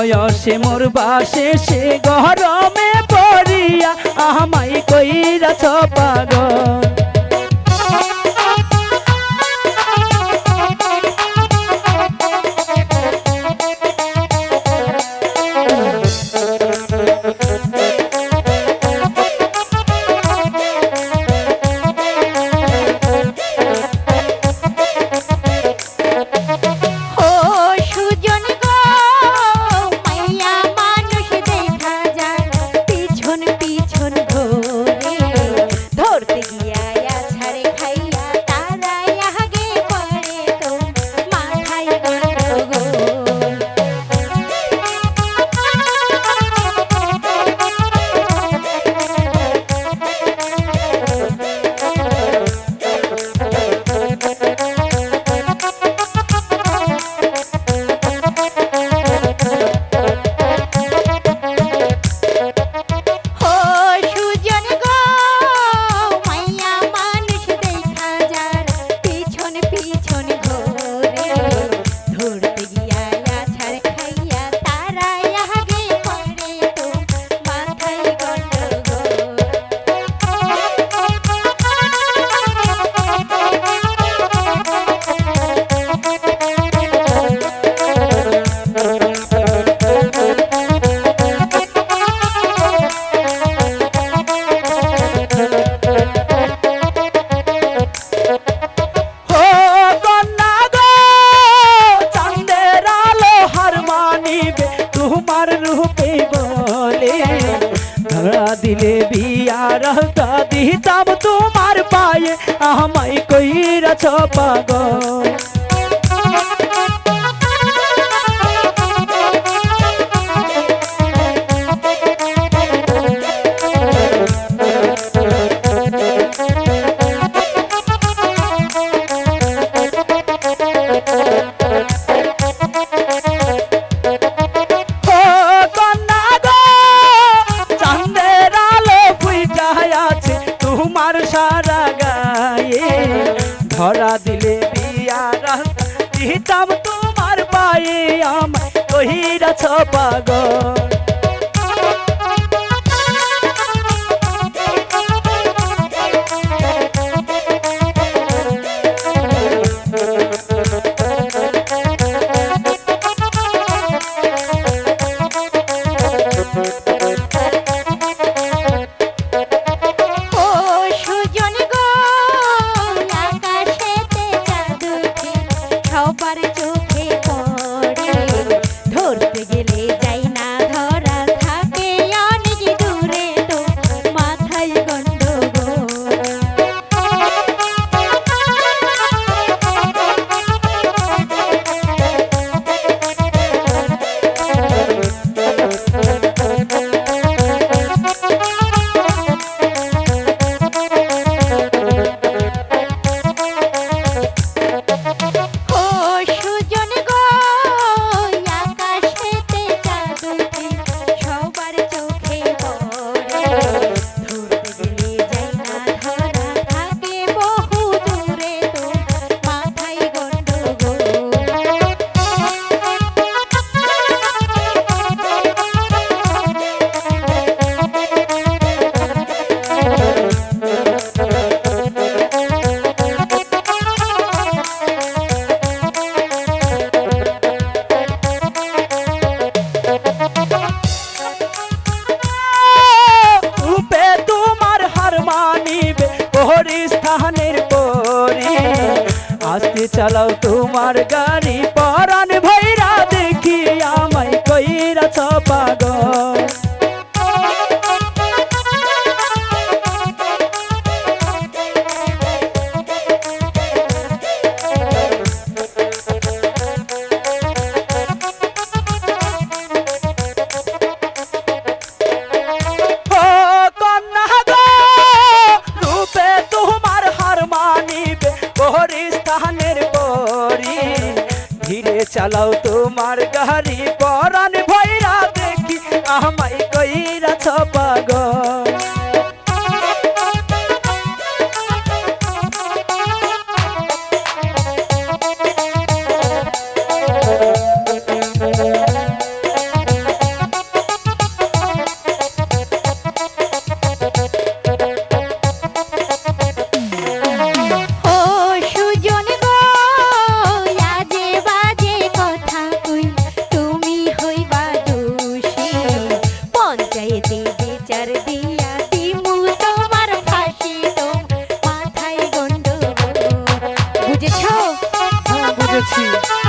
বয়সে মোর বাসে সে গরমে পড়িয়া আমাই কইরাছ পাগল। রূপে বলে ধরা দিলে বিয়ার দিতাম তোমার পায়ে আমায় কইরাছ পাগল। চালাও তোমার গাড়ি পরান ভাইরা দেখি আমায় কইরা পাগল। চালাও তোমার গাড়ি পরা 我去。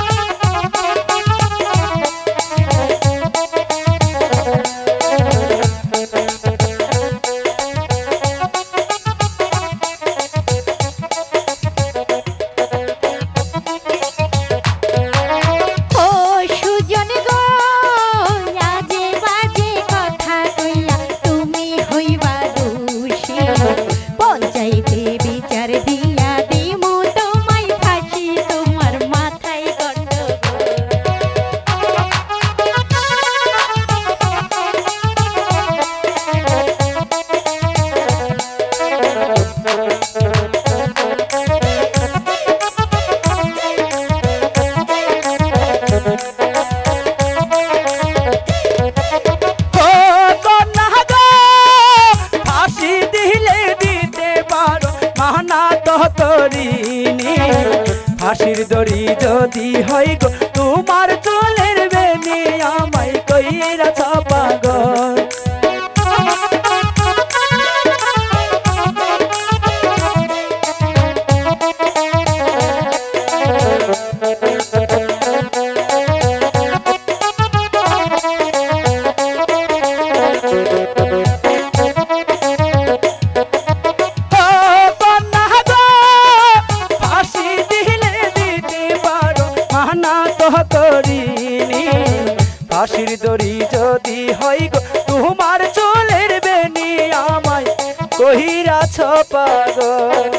জরি যদি হয় গো করিনি কাশির দড়ি যদি হয় গো তোমার চলের বেনি আমায় কহিরাছ পাগল।